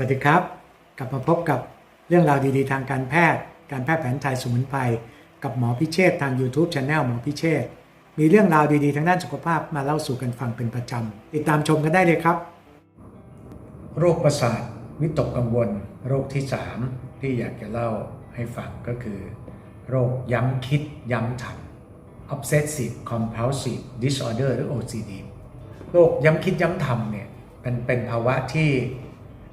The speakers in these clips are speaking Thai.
สวัสดีครับ กลับมาพบกับเรื่องราวดีๆ ทางการแพทย์ การแพทย์แผนไทยสมุนไพรกับหมอพิเชษทาง YouTube Channel หมอพิเชษมีเรื่องราวดีๆ ทางด้านสุขภาพมาเล่าสู่กันฟังเป็นประจำติดตามชมกันได้เลยครับ โรคประสาทวิตกกังวล โรคที่ 3 ที่อยากจะเล่าให้ฟังก็คือ โรคย้ำคิดย้ำทำ obsessive compulsive disorder หรือ OCD โรคย้ำคิดย้ำทำเนี่ยมันเป็นภาวะที่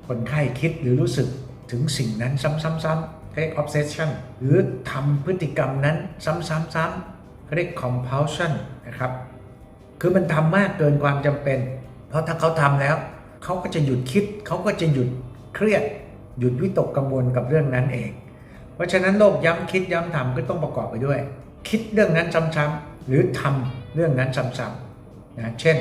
คนไข้คิดหรือรู้สึกถึงสิ่งนั้นซ้ำๆๆเรียก obsession หรือทำพฤติกรรมนั้นซ้ำๆๆเรียก compulsion นะครับ คือมันทำมากเกินความจำเป็น เพราะถ้าเขาทำแล้วเขาก็จะหยุดคิด เขาก็จะหยุดเครียด หยุดวิตกกังวลกับเรื่องนั้นเอง เพราะฉะนั้นโรคย้ำคิดย้ำทำก็ต้องประกอบไปด้วย คิดเรื่องนั้นซ้ำๆหรือทำเรื่องนั้นซ้ำๆนะ เช่น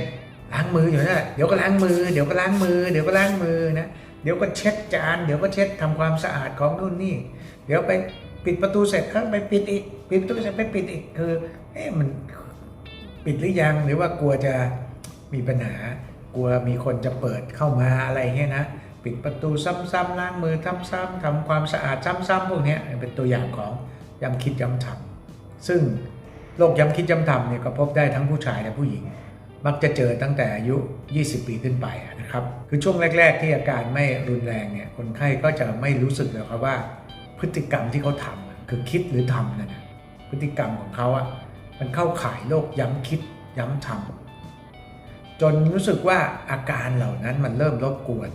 ล้างมืออยู่นะเดี๋ยวก็ล้างมือ เดี๋ยวก็ล้างมือ เดี๋ยวก็ล้างมือนะ เดี๋ยวก็เช็ดจาน เดี๋ยวก็เช็ดทำความสะอาดของนู่นนี่ เดี๋ยวไปปิดประตูเสร็จก็ไปปิดอีกปิดประตูเสร็จไปปิดอีกคือเอ๊ะมันปิดหรือยังหรือว่ากลัวจะมีปัญหากลัวมีคนจะเปิดเข้ามาอะไรเงี้ยนะปิดประตูซ้ำๆล้างมือซ้ำๆทำความสะอาดซ้ำๆพวกนี้เป็นตัวอย่างของย้ำคิดย้ำทำซึ่งโรคย้ำคิดย้ำทำเนี่ยก็พบได้ทั้งผู้ชายและผู้หญิง มักจะเจอตั้งแต่อายุ 20 ปีขึ้นไปนะครับ คือช่วงแรก ๆ ที่อาการไม่รุนแรงเนี่ย คนไข้ก็จะไม่รู้สึกเลยครับว่า พฤติกรรมที่เขาทำคือคิดหรือทำนั่นนะพฤติกรรมของเขาอะมันเข้าข่ายโรคย้ำคิดย้ำทำจนรู้สึกว่าอาการเหล่านั้นมันเริ่มรบกวน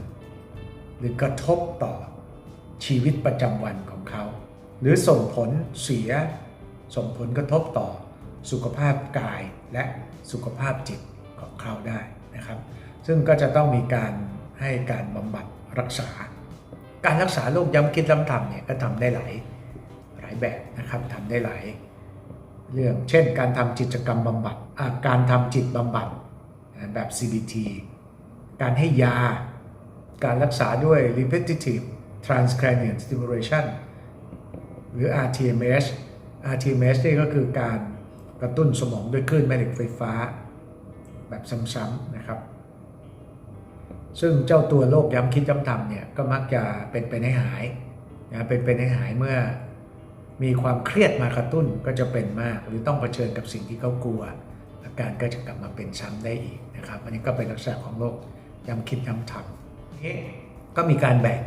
หรือกระทบต่อชีวิตประจำวันของเขา หรือส่งผลเสีย ส่งผลกระทบต่อสุขภาพกายและสุขภาพจิต ของเขาได้นะครับ ซึ่งก็จะต้องมีการให้การบำบัดรักษา การรักษาโรคย้ำคิดย้ำทำเนี่ยก็ทำได้หลายหลายแบบนะครับทำได้หลายเรื่องเช่นการทำจิตกรรมบำบัดการทำจิตบำบัดแบบ CBT การให้ยา การรักษาด้วย repetitive transcranial stimulation หรือ RTMS RTMS นี่ก็คือการกระตุ้นสมองด้วยคลื่นแม่เหล็กไฟฟ้า แบบซ้ำๆนะครับ ซึ่งเจ้าตัวโรคย้ำคิดย้ำทำเนี่ยก็มักจะเป็นไปให้หายนะเป็นไปให้หายเมื่อมีความเครียดมากระตุ้นก็จะเป็นมาก หรือต้องเผชิญกับสิ่งที่เขากลัว อาการก็จะกลับมาเป็นซ้ำได้อีกนะครับอันนี้ก็เป็นลักษณะของโรคย้ำคิดย้ำทำนี่ก็มีการแบ่ง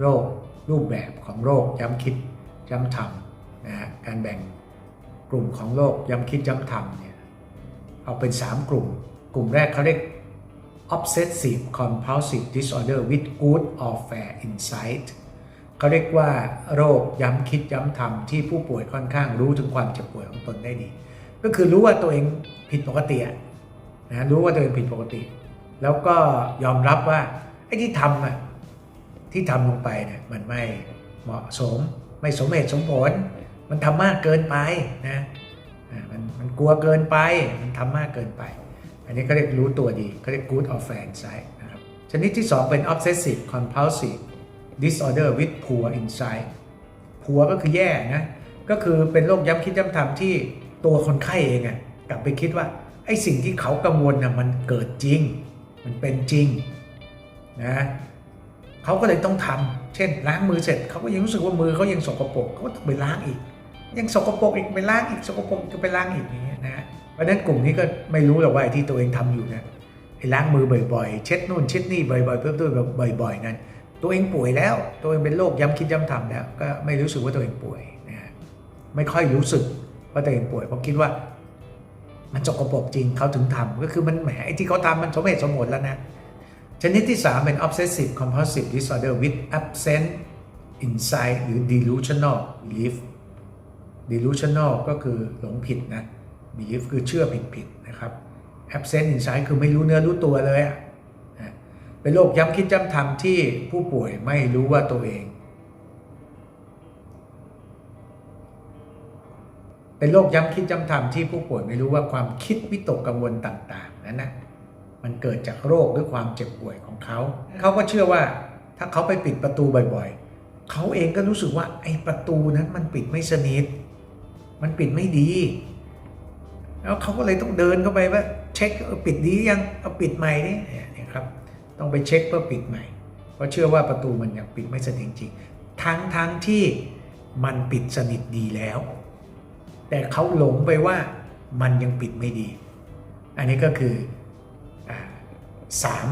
โรครูปแบบของโรคย้ำคิดย้ำทำนะฮะการแบ่งกลุ่มของโรคย้ำคิดย้ำทำเนี่ยเอาเป็น 3 กลุ่ม กลุ่มแรกเขาเรียก obsessive compulsive disorder with good or fair insight เขาเรียกว่าโรคย้ำคิดย้ำทำที่ผู้ป่วยค่อนข้างรู้ถึงความเจ็บป่วยของตนได้ดี ก็คือรู้ว่าตัวเองผิดปกตินะรู้ว่าตัวเองผิดปกติ แล้วก็ยอมรับว่าไอ้ที่ทำอะที่ทำลงไปเนี่ยมันไม่เหมาะสม ไม่สมเหตุสมผล มันทำมากเกินไปนะอ่ามันมันกลัวเกินไป มันทำมากเกินไป อันนี้ก็เรียกรู้ตัวดีเขาเรียก good or fair insight นะครับ ชนิดที่ 2 เป็น obsessive compulsive disorder with poor insight poor ก็คือแย่นะ ก็คือเป็นโรคย้ำคิดย้ำทำที่ตัวคนไข้เองอะกลับไปคิดว่าไอ้สิ่งที่เขากังวลนะมันเกิดจริง มันเป็นจริงนะเขาก็เลยต้องทำเช่น ล้างมือเสร็จเขาก็ยังรู้สึกว่ามือเขายังสกปรกเขาก็ต้องไปล้างอีก ยังสกปรกอีกไปล้างอีกสกปรกก็ไปล้างอีกอย่างเงี้ยนะ เพราะนั้นกลุ่มนี้ก็ไม่รู้หรอกว่าไอ้ที่ตัวเองทำอยู่เนี่ยไอ้ล้างมือบ่อยๆ เช็ดนู่นเช็ดนี่บ่อยๆ เพิ่มด้วบ่อย ๆ นั้น ตัวเองป่วยแล้ว ตัวเองเป็นโรคย้ำคิดย้ำทำแล้ว ก็ไม่รู้สึกว่าตัวเองป่วยนะไม่ค่อยรู้สึกว่าตัวเองป่วยเพราะคิดว่า มันจกปรกจริงเขาถึงทำก็คือมันแหมไอ้ที่เขาทำมันสมเหตุสมผลแล้วนะชนิดที่ 3 เป็น obsessive compulsive disorder with absent insight หรือ delusional belief delusional ก็คือหลงผิดนะ belief คือเชื่อผิดๆนะครับ absent insight คือไม่รู้เนื้อรู้ตัวเลยอะนะเป็นโรคย้ำคิดย้ำทำที่ผู้ป่วยไม่รู้ว่าตัวเอง เป็นโรคย้ำคิดย้ำทำที่ผู้ป่วยไม่รู้ว่าความคิดวิตกกังวลต่างๆนั้นนะมันเกิดจากโรคหรือความเจ็บป่วยของเขา เขาก็เชื่อว่าถ้าเขาไปปิดประตูบ่อยๆ เขาเองก็รู้สึกว่าไอ้ประตูนั้นมันปิดไม่สนิท มันปิดไม่ดี แล้วเขาก็เลยต้องเดินเข้าไปว่าเช็คเออปิดดียังเอาปิดใหม่นี่เนี่ยครับต้องไปเช็คเพื่อปิดใหม่ เพราะเชื่อว่าประตูมันยังปิดไม่สนิทจริงทั้งทั้งที่มันปิดสนิทดีแล้ว แต่เขาหลงไปว่ามันยังปิดไม่ดี อันนี้ก็คืออสาม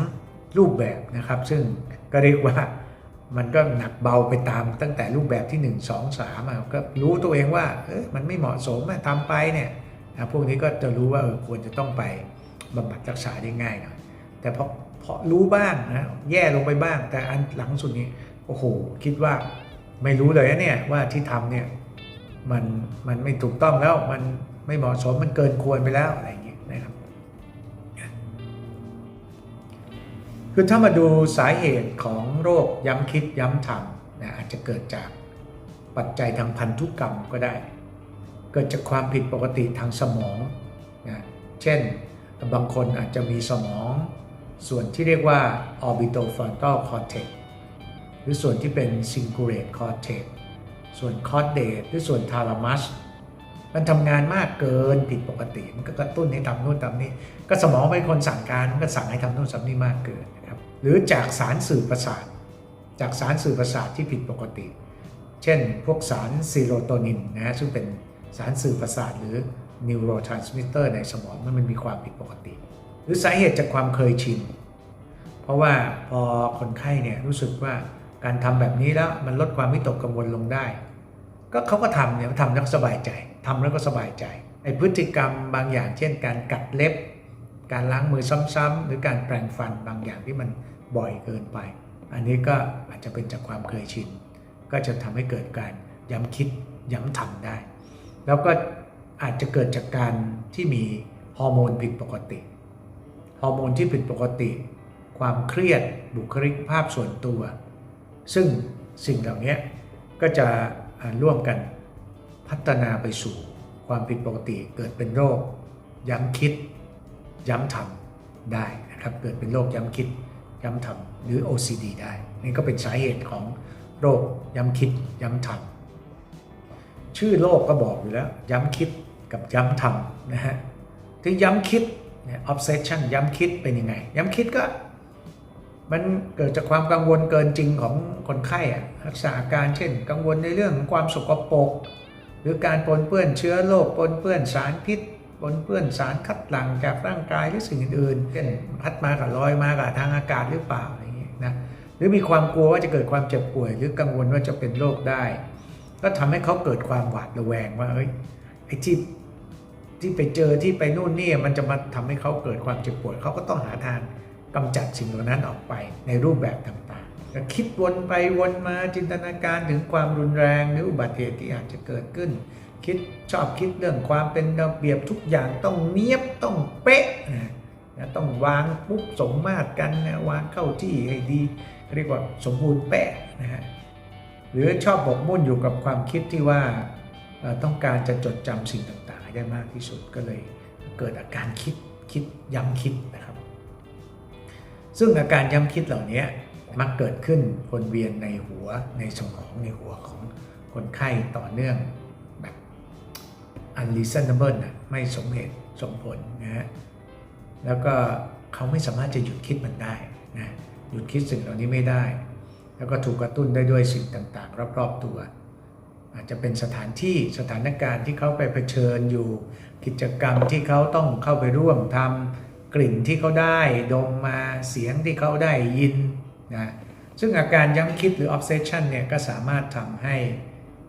รูปแบบนะครับ ซึ่งก็เรียกว่ามันก็หนักเบาไปตามตั้งแต่รูปแบบที่ 1 2 3อะก็รู้ตัวเองว่าเอ้ยมันไม่เหมาะสมทำไปเนี่ย นะพวกนี้ก็จะรู้ว่าเออควรจะต้องไปบำบัดรักษาได้ง่ายหน่อยแต่พอพอรู้บ้างนะแย่ลงไปบ้าง แต่อันหลังสุดนี้โอ้โหคิดว่าไม่รู้เลยนะเนี่ยว่าที่ทำเนี่ยมันมันไม่ถูกต้องแล้วมันไม่เหมาะสมมันเกินควรไปแล้วอะไรอย่างเงี้ยนะครับคือถ้ามาดูสาเหตุของโรคย้ำคิดย้ำทำนะอาจจะเกิดจากปัจจัยทางพันธุกรรมก็ได้ เกิดจากความผิดปกติทางสมองนะเช่น บางคนอาจจะมีสมอง ส่วนที่เรียกว่า orbitofrontal cortex หรือส่วนที่เป็น cingulate cortex ส่วน caudate หรือส่วน thalamus มันทำงานมากเกินผิดปกติ มันก็กระตุ้นให้ทำนู่นทำนี่ก็สมองเป็นคนสั่งการมันก็สั่งให้ทำนู่นทำนี่มากเกินนะครับหรือจากสารสื่อประสาท จากสารสื่อประสาทที่ผิดปกติ เช่น พวกสารซีโรโทนินนะฮะซึ่งเป็น สารสื่อประสาทหรือ neurotransmitter ในสมองมันมีความผิดปกติ หรือสาเหตุจากความเคยชิน เพราะว่าพอคนไข้เนี่ยรู้สึกว่าการทำแบบนี้แล้วมันลดความวิตกกังวลลงได้ ก็เขาก็ทำเนี่ยทำแล้วสบายใจทำแล้วก็สบายใจไอ้พฤติกรรมบางอย่าง เช่น การกัดเล็บ การล้างมือซ้ำๆหรือการแปรงฟันบางอย่างที่มันบ่อยเกินไป อันนี้ก็อาจจะเป็นจากความเคยชิน ก็จะทำให้เกิดการย้ำคิดย้ำทำได้ แล้วก็อาจจะเกิดจากการที่มีฮอร์โมนผิดปกติ ฮอร์โมนที่ผิดปกติ ความเครียดบุคลิกภาพส่วนตัว ซึ่งสิ่งเหล่านี้ก็จะร่วมกันพัฒนาไปสู่ความผิดปกติเกิดเป็นโรค ย้ำคิด ย้ำทำได้นะครับเกิดเป็นโรคย้ำคิด ย้ำทำหรือ OCD ได้ นี่ก็เป็นสาเหตุของโรคย้ำคิด ย้ำทำ ชื่อโรคก็บอกอยู่แล้ว ย้ำคิดกับย้ำทำนะฮะที่ย้ำคิดเนี่ย obsession ย้ำคิดเป็นยังไง ย้ำคิดก็ มันเกิดจากความกังวลเกินจริงของคนไข้อะรักษาอาการเช่น กังวลในเรื่องของความสกปรกหรือการปนเปื้อนเชื้อโรคปนเปื้อนสารพิษปนเปื้อนสารคัดหลั่งจากร่างกายหรือสิ่งอื่นๆเช่นพัดมากับลอยมากับทางอากาศหรือเปล่าอะไรอย่างเงี้ยนะหรือมีความกลัวว่าจะเกิดความเจ็บป่วย หรือกังวลว่าจะเป็นโรคได้ ก็ทำให้เขาเกิดความหวาดระแวงว่าเอ้ยไอ้ที่ที่ไปเจอที่ไปนู่นนี่มันจะมาทำให้เขาเกิดความเจ็บปวยเขาก็ต้องหาทางกำจัดสิ่งเหล่านั้นออกไปในรูปแบบต่างๆก็คิดวนไปวนมาจินตนาการถึงความรุนแรงหรืออุบัติเหตุที่อาจจะเกิดขึ้น คิดชอบคิดเรื่องความเป็นระเบียบทุกอย่างต้องเนียบต้องเป๊ะนะต้องวางปุ๊บสมมาตรกันนะวางเข้าที่ให้ดีเรียกว่าสมบูรณ์เป๊ะนะฮะ หรือชอบบกมุ่นอยู่กับความคิดที่ว่าต้องการจะจดจำสิ่งต่างๆ ได้มากที่สุดก็เลยเกิดอาการคิดคิดย้ำคิดนะครับ ซึ่งอาการย้ำคิดเหล่านี้มักเกิดขึ้นวนเวียนในหัวในสมองในหัวของคนไข้ต่อเนื่องแบบ unreasonable นะไม่สมเหตุสมผลนะฮะแล้วก็เขาไม่สามารถจะหยุดคิดมันได้นะหยุดคิดสิ่งเหล่านี้ไม่ได้ แล้วก็ถูกกระตุ้นได้ด้วยสิ่งต่างๆ รอบๆตัว อาจจะเป็นสถานที่สถานการณ์ที่เขาไปเผชิญอยู่ กิจกรรมที่เขาต้องเข้าไปร่วมทำกลิ่นที่เขาได้ดมมาเสียงที่เขาได้ยินนะซึ่งอาการย้ำคิดหรือ obsession เนี่ยก็สามารถทำให้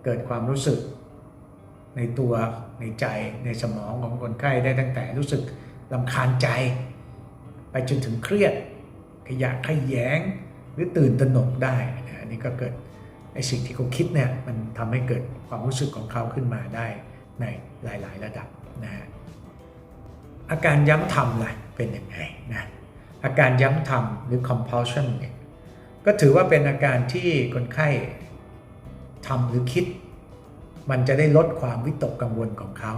เกิดความรู้สึก ในตัวในใจในสมองของคนไข้ได้ตั้งแต่รู้สึกลำคาญใจ ไปจนถึงเครียด ขยะขยแยง หรือตื่นตระหนกได้นะอันนี้ก็เกิดไอสิ่งที่เขาคิดเนี่ยมันทำให้เกิดความรู้สึกของเขาขึ้นมาได้ในหลาย ๆ ระดับนะฮะอาการย้ำทำล่ะเป็นยังไงนะอาการย้ำทำหรือ compulsion เนี่ยก็ถือว่าเป็นอาการที่คนไข้ทำหรือคิด มันจะได้ลดความวิตกกังวลของเขา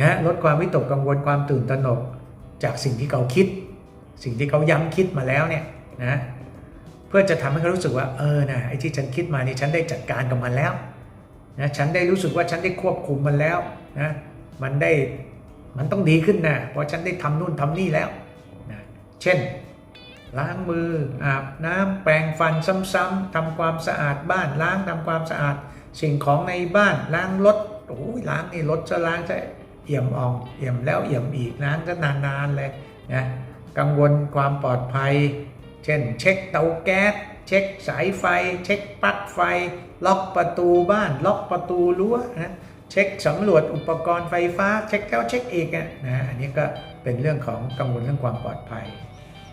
นะลดความวิตกกังวลความตื่นตระหนกจากสิ่งที่เขาคิด สิ่งที่เขาย้ำคิดมาแล้วเนี่ยนะ พื่อจะทำให้เขารู้สึกว่าเออนะไอ้ที่ฉันคิดมานี่ฉันได้จัดการกับมันแล้วนะฉันได้รู้สึกว่าฉันได้ควบคุมมันแล้วนะมันได้มันต้องดีขึ้นนะเพราะฉันได้ทำนู่นทำนี่แล้วนะเช่น ล้างมืออาบน้ำแปรงฟันซ้ำๆทำความสะอาดบ้านล้างทำความสะอาด สิ่งของในบ้านล้างรถโอ้ยล้างนี่รถจะล้างจะเอี่ยมอ่องเอี่ยมแล้วเอี่ยมอีกล้างจะนานๆเลยนะกังวลความปลอดภัย เช่น เช็คเตาแก๊สเช็คสายไฟ เช็คปลั๊กไฟ ล็อกประตูบ้าน ล็อกประตูรั้วนะเช็คสำรวจอุปกรณ์ไฟฟ้า เช็คแล้วเช็คอีกนะอันนี้ก็เป็นเรื่องของกังวลเรื่องความปลอดภัย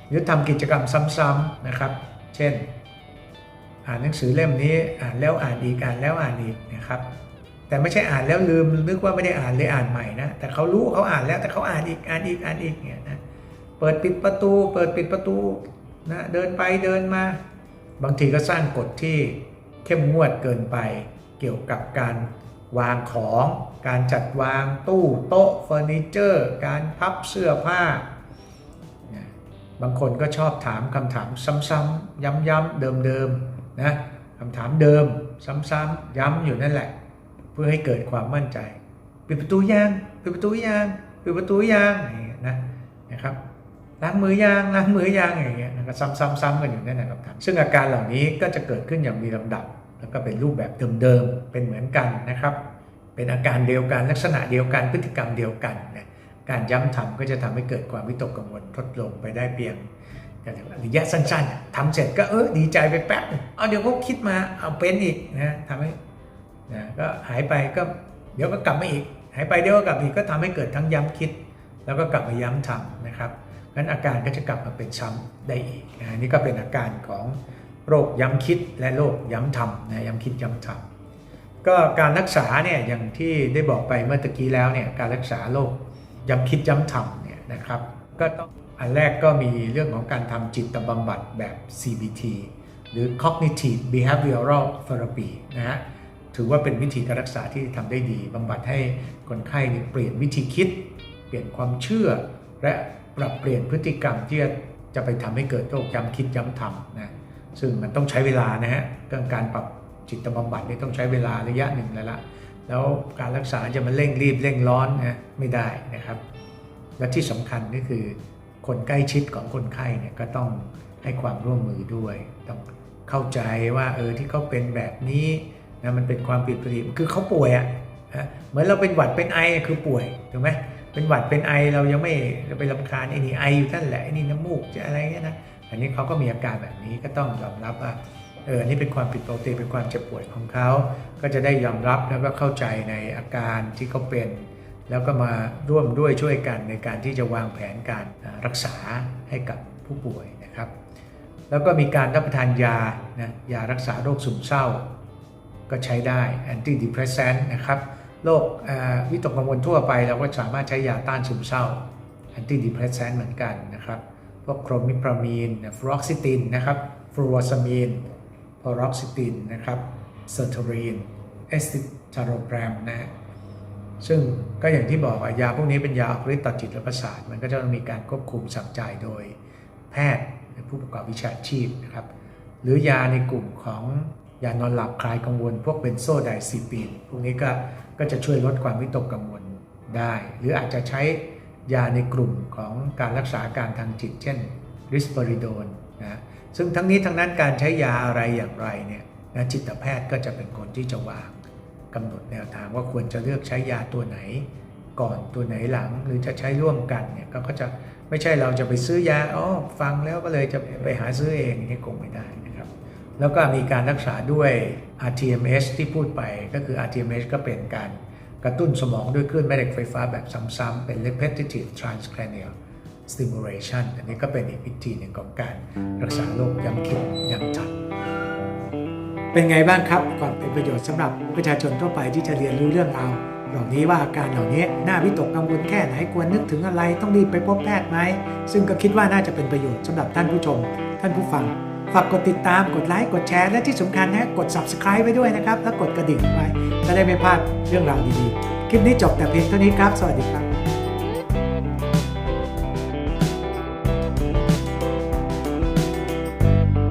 หรือทำกิจกรรมซ้ำๆนะครับ เช่น อ่านหนังสือเล่มนี้อ่านแล้วอ่านอีกอ่านแล้วอ่านอีกนะครับแต่ไม่ใช่อ่านแล้วลืมนึกว่าไม่ได้อ่านเลยอ่านใหม่นะแต่เขารู้เขาอ่านแล้วแต่เขาอ่านอีกอ่านอีกอ่านอีกเนี่ยนะเปิดปิดประตู เปิดปิดประตู นะเดินไปเดินมา บางทีก็สร้างกฎที่เข้มงวดเกินไป เกี่ยวกับการวางของ การจัดวางตู้โต๊ะเฟอร์นิเจอร์ การพับเสื้อผ้า บางคนก็ชอบถามคำถามซ้ำๆย้ำๆเดิมๆนะคำถามเดิมซ้ำๆย้ำอยู่นั่นแหละ เพื่อให้เกิดความมั่นใจ ปิดประตูยังปิดประตูยังปิดประตูยางนะนะครับ ล้างมือยังล้างมือยังอย่างเงี้ยนะครับซ้ำๆๆกันอยู่นั่นแหละครับซึ่งอาการเหล่านี้ก็จะเกิดขึ้นอย่างมีลำดับ แล้วก็เป็นรูปแบบเดิมๆเป็นเหมือนกันนะครับ เป็นอาการเดียวกันลักษณะเดียวกันพฤติกรรมเดียวกันนะการย้ำทำก็จะทำให้เกิดความวิตกกังวลลดลงไปได้เพียงระยะสั้นๆทำเสร็จก็เออดีใจไปแป๊บเอาเดี๋ยวก็คิดมาเอาเป็นอีกนะทำให้นะก็หายไปก็เดี๋ยวก็กลับมาอีก หายไปเดี๋ยวก็กลับมาอีกก็ทำให้เกิดทั้งย้ำคิด แล้วก็กลับมาย้ำทำนะครับ งั้นอาการก็จะกลับมาเป็นซ้ำได้อีกนะนี่ก็เป็นอาการของโรคย้ำคิดและโรคย้ำทำนะย้ำคิดย้ำทำก็การรักษาเนี่ยอย่างที่ได้บอกไปเมื่อตะกี้แล้วเนี่ยการรักษาโรคย้ำคิดย้ำทำเนี่ยนะครับก็ต้องอันแรกก็มีเรื่องของการทำจิตบำบัดแบบ CBT หรือ Cognitive Behavioral Therapy นะฮะถือว่าเป็นวิธีการรักษาที่ทำได้ดีบำบัดให้คนไข้เนี่ยเปลี่ยนวิธีคิด เปลี่ยนความเชื่อและ ปรับเปลี่ยนพฤติกรรมที่จะจะไปทำให้เกิดโรคย้ำคิดย้ำทำนะซึ่งมันต้องใช้เวลานะฮะเรื่องการปรับจิตบำบัดนี่ต้องใช้เวลาระยะหนึ่งแล้วละแล้วการรักษาจะมาเร่งรีบเร่งร้อนนะไม่ได้นะครับ และที่สำคัญก็คือคนใกล้ชิดของคนไข้เนี่ยก็ต้องให้ความร่วมมือด้วย ต้องเข้าใจว่าเออที่เขาเป็นแบบนี้นะมันเป็นความผิดปกติคือเขาป่วยอะ่ะเหมือนเราเป็นหวัดเป็นไอคือป่วยถูกไหม เป็นหวัดเป็นไอเรายังไม่เราไปรำคาญไอ้นี่ไออยู่นั่นแหละไอ้นี่น้ำมูกจะอะไรเงี้ยนะอันนี้เขาก็มีอาการแบบนี้ก็ต้องยอมรับว่าเออนี่เป็นความผิดปกติเป็นความเจ็บป่วยของเขา ก็จะได้ยอมรับแล้วก็เข้าใจในอาการที่เขาเป็น แล้วก็มาร่วมด้วยช่วยกันในการที่จะวางแผนการรักษาให้กับผู้ป่วยนะครับ แล้วก็มีการรับประทานยานะยารักษาโรคซึมเศร้า ก็ใช้ได้ antidepressant นะครับ โรควิตกกังวลทั่วไปเราก็สามารถใช้ยาต้านซึมเศร้า antidepressant เหมือนกันนะครับ พวกโครมิปรามีนฟลูออกซิตินนะครับฟลูออซามีนพารอกซิตินนะครับเซอร์โทรีนเอสติทารแกรมนะฮะซึ่งก็อย่างที่บอกยาพวกนี้เป็นยาออกฤทธิ์ต่อจิตและประสาท มันก็จะต้องมีการควบคุมสั่งจ่ายโดยแพทย์ผู้ประกอบวิชาชีพนะครับ หรือยาในกลุ่มของ ยานอนหลับคลายกังวล พวกเบนโซไดซีปีนพวกนี้ก็ก็จะช่วยลดความวิตกกังวลได้ หรืออาจจะใช้ยาในกลุ่มของการรักษาการทางจิต เช่นริสเปอริโดนนะซึ่งทั้งนี้ทั้งนั้นการใช้ยาอะไรอย่างไรเนี่ยนะจิตแพทย์ก็จะเป็นคนที่จะวางกำหนดแนวทางว่าควรจะเลือกใช้ยาตัวไหน ก่อนตัวไหนหลังหรือจะใช้ร่วมกันเนี่ยก็จะไม่ใช่เราจะไปซื้อยาอ๋อฟังแล้วก็เลยจะไปหาซื้อเองนี่คงไม่ได้ แล้วก็มีการรักษาด้วย RTMS ที่พูดไปก็คือ RTMS ก็เป็นการกระตุ้นสมองด้วยคลื่นแม่เหล็กไฟฟ้าแบบซ้ำๆเป็น repetitive transcranial stimulation อันนี้ก็เป็นอีกวิธีหนึ่งของการรักษาโรคย้ำคิดย้ำชัดเป็นไงบ้างครับก่อนเป็นประโยชน์สำหรับประชาชนทั่วไปที่จะเรียนรู้เรื่องราวเหล่านี้ว่าอาการเหล่านี้น่าวิตกกังวลแค่ไหนควรนึกถึงอะไรต้องรีบไปพบแพทย์ไหมซึ่งก็คิดว่าน่าจะเป็นประโยชน์สำหรับท่านผู้ชม ท่านผู้ฟัง ฝากกดติดตามกดไลค์กดแชร์ และที่สำคัญนะกด subscribe ไว้ด้วยนะครับ แล้วกดกระดิ่งไว้จะได้ไม่พลาดเรื่องราวดีๆ คลิปนี้จบแต่เพียงเท่านี้ครับ สวัสดีครับ